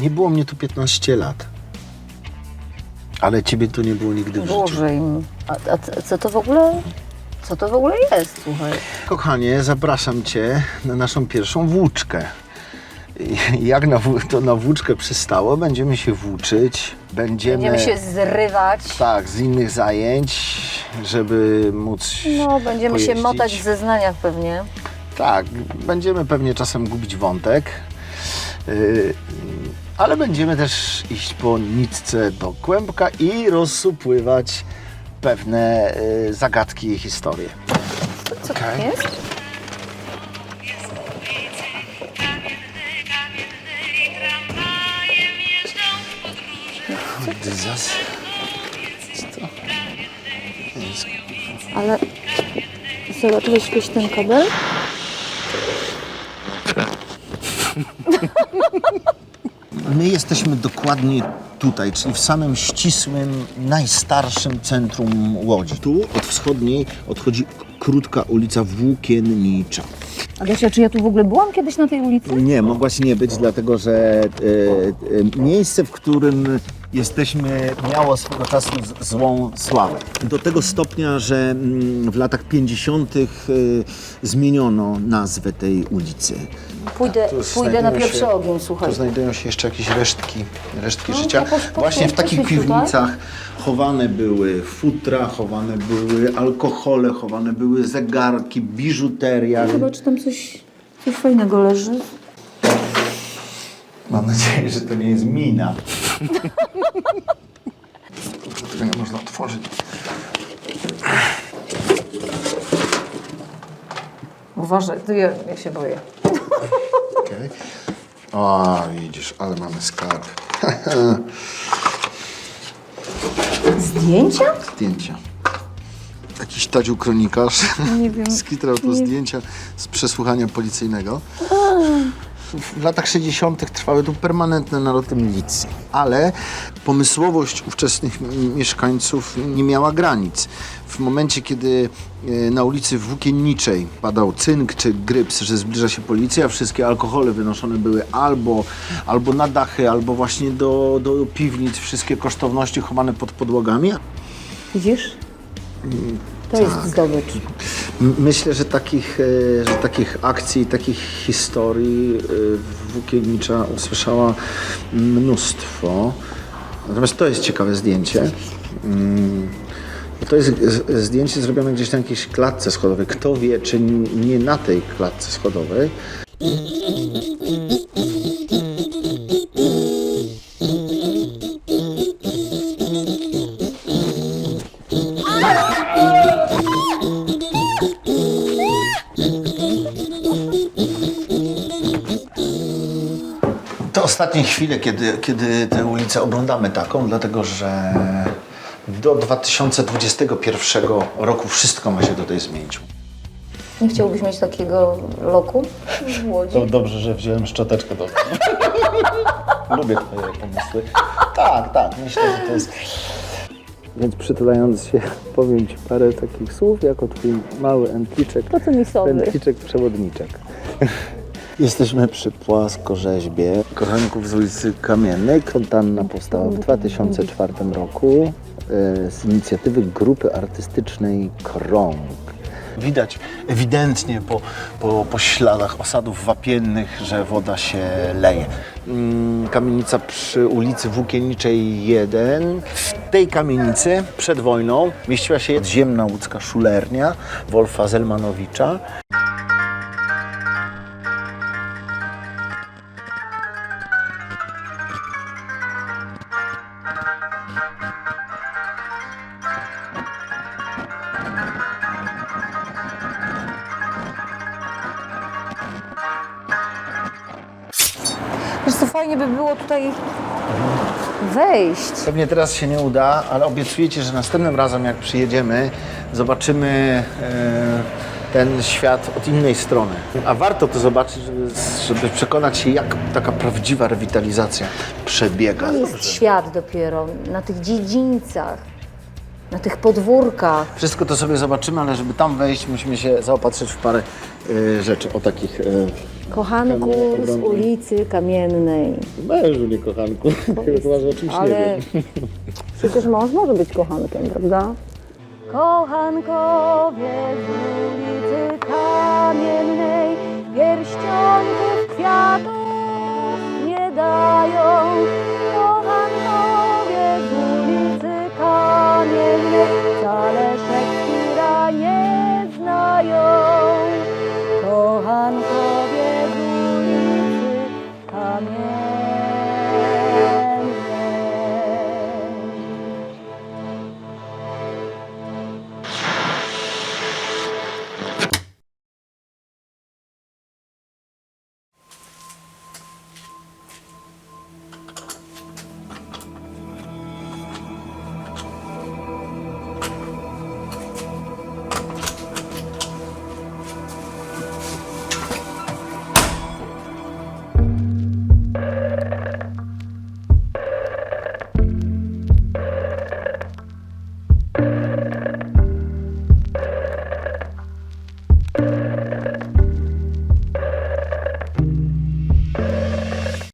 Nie było mnie tu 15 lat. Ale ciebie tu nie było nigdy w życiu. Boże im. A, a c- co to w ogóle? Co to w ogóle jest, słuchaj? Kochanie, zapraszam cię na naszą pierwszą włóczkę. I Jak na, wł- to na włóczkę przystało, będziemy się włóczyć, będziemy, Będziemy się zrywać. tak, z innych zajęć, żeby móc No, będziemy się pojeździć. motać w zeznaniach pewnie. Tak, będziemy pewnie czasem gubić wątek, yy, ale będziemy też iść po nitce do kłębka i rozsupływać pewne yy, zagadki i historie. Co Okej. to jest? Dyzas. Co to? Jest Ale zobaczyłeś kiedyś ten kabel? My jesteśmy dokładnie tutaj, czyli w samym ścisłym, najstarszym centrum Łodzi. Tu od wschodniej odchodzi krótka ulica Włókiennicza. Adasia, czy ja tu w ogóle byłam kiedyś na tej ulicy? Nie, mogłaś nie być, dlatego że e, e, miejsce, w którym jesteśmy, miało swego czasu złą sławę. Do tego stopnia, że mm, w latach 50. e, zmieniono nazwę tej ulicy. Pójdę, Tu pójdę na znajdują pierwszy się- ogień, słuchaj. Tu znajdują się jeszcze jakieś resztki, resztki No, życia. posz- Właśnie w takich poświeć tutaj. piwnicach chowane były futra, chowane były alkohole, chowane były zegarki, biżuteria. Zobacz, tam coś, coś fajnego leży. Mam nadzieję, że to nie jest mina. Tego nie można otworzyć. Uważaj, to ja, ja się boję. Okej. O, widzisz, ale mamy skarb. Zdjęcia? Zdjęcia. Jakiś tadziu kronikarz Nie wiem. skitrał tu zdjęcia z przesłuchania policyjnego. W latach 60. trwały tu permanentne naloty milicji, ale pomysłowość ówczesnych mieszkańców nie miała granic. W momencie, kiedy e, na ulicy Włókienniczej padał cynk czy gryps, że zbliża się policja, wszystkie alkohole wynoszone były albo, albo na dachy, albo właśnie do, do piwnic, wszystkie kosztowności chowane pod podłogami. Widzisz? To jest zdobycz. Myślę, że takich, e, że takich akcji, takich historii e, Włókiennicza usłyszała mnóstwo. Natomiast to jest ciekawe zdjęcie. Mm, To jest zdjęcie zrobione gdzieś na jakiejś klatce schodowej. Kto wie, czy nie na tej klatce schodowej. Ostatnie chwile, kiedy, kiedy tę ulicę oglądamy taką, dlatego że do 2021 roku wszystko ma się tutaj zmienić. Nie chciałbyś mieć takiego loku w Łodzi? To dobrze, że wziąłem szczoteczkę do Lubię twoje pomysły. Tak, tak, myślę, że to jest... Więc przytulając się, powiem Ci parę takich słów, jako Twój mały entliczek, Procemisowy. entliczek przewodniczek. Jesteśmy przy płaskorzeźbie kochanków z ulicy Kamiennej. Fontanna powstała w 2004 roku e, z inicjatywy grupy artystycznej Krąg. Widać ewidentnie po, po, po śladach osadów wapiennych, że woda się leje. Mm, Kamienica przy ulicy Włókienniczej 1. W tej kamienicy przed wojną mieściła się podziemna łódzka szulernia Wolfa Zelmanowicza. Fajnie by było tutaj wejść. Pewnie teraz się nie uda, ale obiecuję Ci, że następnym razem jak przyjedziemy, zobaczymy e, ten świat od innej strony. A warto to zobaczyć, żeby, żeby przekonać się, jak taka prawdziwa rewitalizacja przebiega. To jest świat dopiero, na tych dziedzińcach, na tych podwórkach. Wszystko to sobie zobaczymy, ale żeby tam wejść, musimy się zaopatrzyć w parę e, rzeczy o takich e, Kochanku z ulicy Kamiennej. Mężu, nie kochanku. Chyba, że o czymś Ale przecież mąż może być kochankiem, prawda? Kochankowie z ulicy